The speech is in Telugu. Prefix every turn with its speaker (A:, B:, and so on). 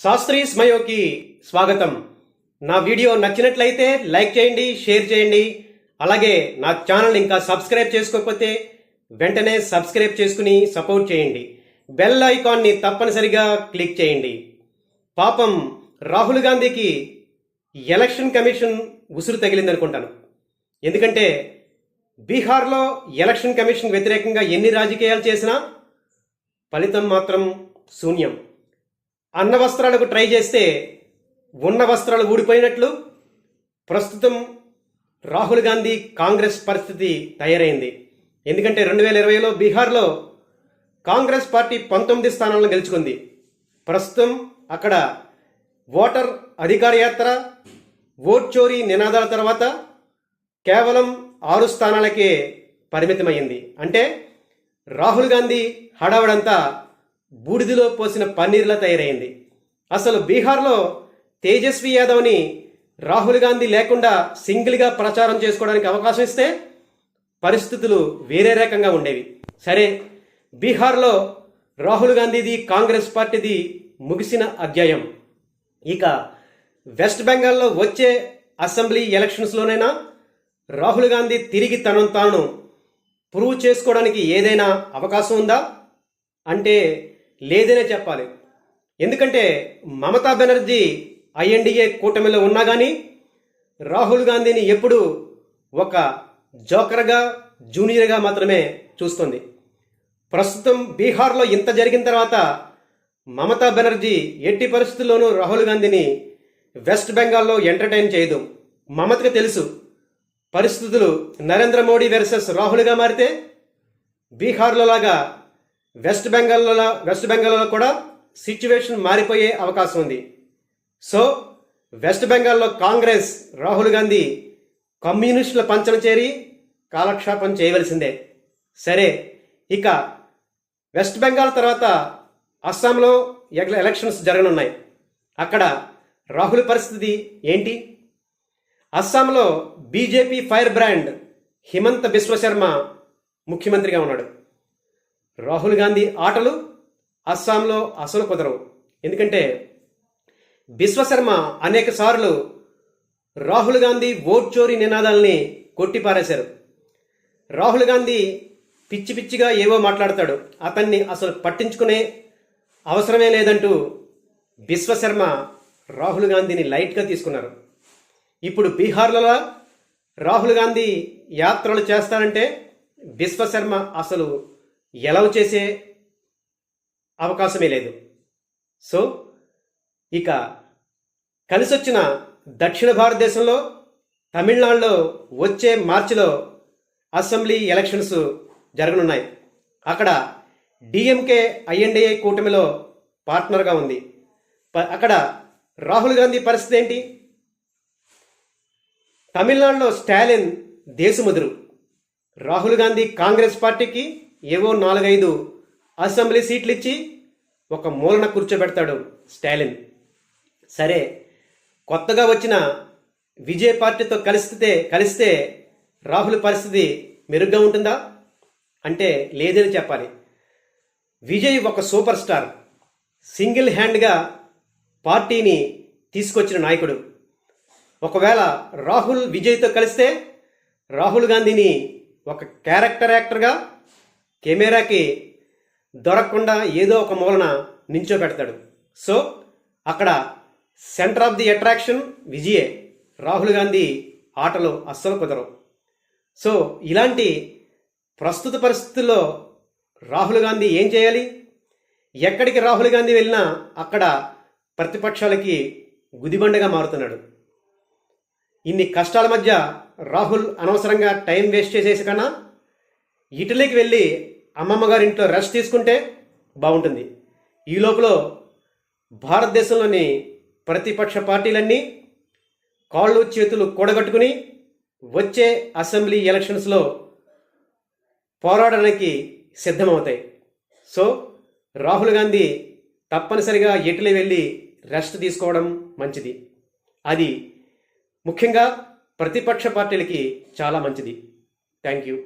A: శాస్త్రీ స్మయోకి స్వాగతం. నా వీడియో నచ్చినట్లయితే లైక్ చేయండి షేర్ చేయండి. అలాగే నా ఛానల్ ఇంకా సబ్స్క్రైబ్ చేసుకోకపోతే వెంటనే సబ్స్క్రైబ్ చేసుకుని సపోర్ట్ చేయండి. బెల్ ఐకాన్ని తప్పనిసరిగా క్లిక్ చేయండి. పాపం రాహుల్ గాంధీకి ఎలక్షన్ కమిషన్ ఉసురు తగిలిందనుకుంటాను. ఎందుకంటే బీహార్లో ఎలక్షన్ కమిషన్ వ్యతిరేకంగా ఎన్ని రాజకీయాలు చేసినా ఫలితం మాత్రం శూన్యం. అన్న వస్త్రాలకు ట్రై చేస్తే ఉన్న వస్త్రాలు ఊడిపోయినట్లు ప్రస్తుతం రాహుల్ గాంధీ కాంగ్రెస్ పరిస్థితి తయారైంది. ఎందుకంటే రెండు వేల ఇరవైలో బీహార్లో కాంగ్రెస్ పార్టీ పంతొమ్మిది స్థానాలను గెలుచుకుంది. ప్రస్తుతం అక్కడ ఓటర్ అధికార యాత్ర ఓట్ చోరీ నినాదాల తర్వాత కేవలం ఆరు స్థానాలకే పరిమితమైంది. అంటే రాహుల్ గాంధీ హడావడంతా బూడిదిలో పోసిన పన్నీర్లా తయారైంది. అసలు బీహార్లో తేజస్వి యాదవ్ని రాహుల్ గాంధీ లేకుండా సింగిల్గా ప్రచారం చేసుకోవడానికి అవకాశం ఇస్తే పరిస్థితులు వేరే రకంగా ఉండేవి. సరే బీహార్లో రాహుల్ గాంధీది కాంగ్రెస్ పార్టీది ముగిసిన అధ్యాయం. ఇక వెస్ట్ బెంగాల్లో వచ్చే అసెంబ్లీ ఎలక్షన్స్లోనైనా రాహుల్ గాంధీ తిరిగి తనను తాను ప్రూవ్ చేసుకోవడానికి ఏదైనా అవకాశం ఉందా? అంటే లేదనే చెప్పాలి. ఎందుకంటే మమతా బెనర్జీ ఐఎన్డీఏ కూటమిలో ఉన్నా కానీ రాహుల్ గాంధీని ఎప్పుడూ ఒక జోకర్గా జూనియర్గా మాత్రమే చూస్తుంది. ప్రస్తుతం బీహార్లో ఇంత జరిగిన తర్వాత మమతా బెనర్జీ ఎట్టి పరిస్థితుల్లోనూ రాహుల్ గాంధీని వెస్ట్ బెంగాల్లో ఎంటర్టైన్ చేయదు. మమతకు తెలుసు పరిస్థితులు నరేంద్ర మోడీ వెర్సెస్ రాహుల్గా మారితే బీహార్లో లాగా వెస్ట్ బెంగాల్లో వెస్ట్ బెంగాల్లో కూడా సిచ్యువేషన్ మారిపోయే అవకాశం ఉంది. సో వెస్ట్ బెంగాల్లో కాంగ్రెస్ రాహుల్ గాంధీ కమ్యూనిస్టుల పంచన చేరి కాలక్షేపం చేయవలసిందే. సరే ఇక వెస్ట్ బెంగాల్ తర్వాత అస్సాంలో ఎలక్షన్స్ జరగనున్నాయి. అక్కడ రాహుల్ పరిస్థితి ఏంటి? అస్సాంలో BJP fire brand Himanta Biswa Sarma ముఖ్యమంత్రిగా ఉన్నాడు. రాహుల్ గాంధీ ఆటలు అస్సాంలో అసలు కుదరవు. ఎందుకంటే బిశ్వశర్మ అనేక సార్లు రాహుల్ గాంధీ ఓట్ చోరీ నినాదాల్ని కొట్టిపారేశారు. రాహుల్ గాంధీ పిచ్చి పిచ్చిగా ఏవో మాట్లాడతాడు. అతన్ని అసలు పట్టించుకునే అవసరమే లేదంటూ బిశ్వశర్మ రాహుల్ గాంధీని లైట్గా తీసుకున్నారు. ఇప్పుడు బీహార్లలో రాహుల్ గాంధీ యాత్రలు చేస్తారంటే బిశ్వశర్మ అసలు ఎలవ్ చేసే అవకాశమే లేదు. సో ఇక కలిసొచ్చిన దక్షిణ భారతదేశంలో తమిళనాడులో వచ్చే మార్చిలో అసెంబ్లీ ఎలక్షన్స్ జరగనున్నాయి. అక్కడ డిఎంకే ఐఎన్డిఏ కూటమిలో పార్ట్నర్గా ఉంది. ప- అక్కడ రాహుల్ గాంధీ పరిస్థితి ఏంటి? తమిళనాడులో స్టాలిన్ దేశముదురు. రాహుల్ గాంధీ కాంగ్రెస్ పార్టీకి ఏవో నాలుగైదు అసెంబ్లీ సీట్లు ఇచ్చి ఒక మూలన కూర్చోబెడతాడు స్టాలిన్. సరే కొత్తగా వచ్చిన విజయ్ పార్టీతో కలిస్తే కలిస్తే రాహుల్ పరిస్థితి మెరుగ్గా ఉంటుందా? అంటే లేదని చెప్పాలి. విజయ్ ఒక సూపర్ స్టార్. సింగిల్ హ్యాండ్గా పార్టీని తీసుకొచ్చిన నాయకుడు. ఒకవేళ రాహుల్ విజయ్తో కలిస్తే రాహుల్ గాంధీని ఒక క్యారెక్టర్ యాక్టర్గా కెమెరాకి దొరకకుండా ఏదో ఒక మూలన నించోబెడతాడు. సో అక్కడ సెంటర్ ఆఫ్ ది అట్రాక్షన్ విజయే. రాహుల్ గాంధీ ఆటలు అస్సలు కుదరవు. సో ఇలాంటి ప్రస్తుత పరిస్థితుల్లో రాహుల్ గాంధీ ఏం చేయాలి? ఎక్కడికి రాహుల్ గాంధీ వెళ్ళినా అక్కడ ప్రతిపక్షాలకి గుదిబండగా మారుతున్నాడు. ఇన్ని కష్టాల మధ్య రాహుల్ అనవసరంగా టైం వేస్ట్ చేసేసి కన్నా ఇటలీకి వెళ్ళి అమ్మమ్మ గారి ఇంట్లో రెస్ట్ తీసుకుంటే బాగుంటుంది. ఈ లోపల భారతదేశంలోని ప్రతిపక్ష పార్టీలన్నీ కాళ్ళు చేతులు కూడగట్టుకుని వచ్చే అసెంబ్లీ ఎలక్షన్స్లో పోరాడడానికి సిద్ధమవుతాయి. సో రాహుల్ గాంధీ తప్పనిసరిగా ఎటులే వెళ్ళి రెస్ట్ తీసుకోవడం మంచిది. అది ముఖ్యంగా ప్రతిపక్ష పార్టీలకి చాలా మంచిది. Thank you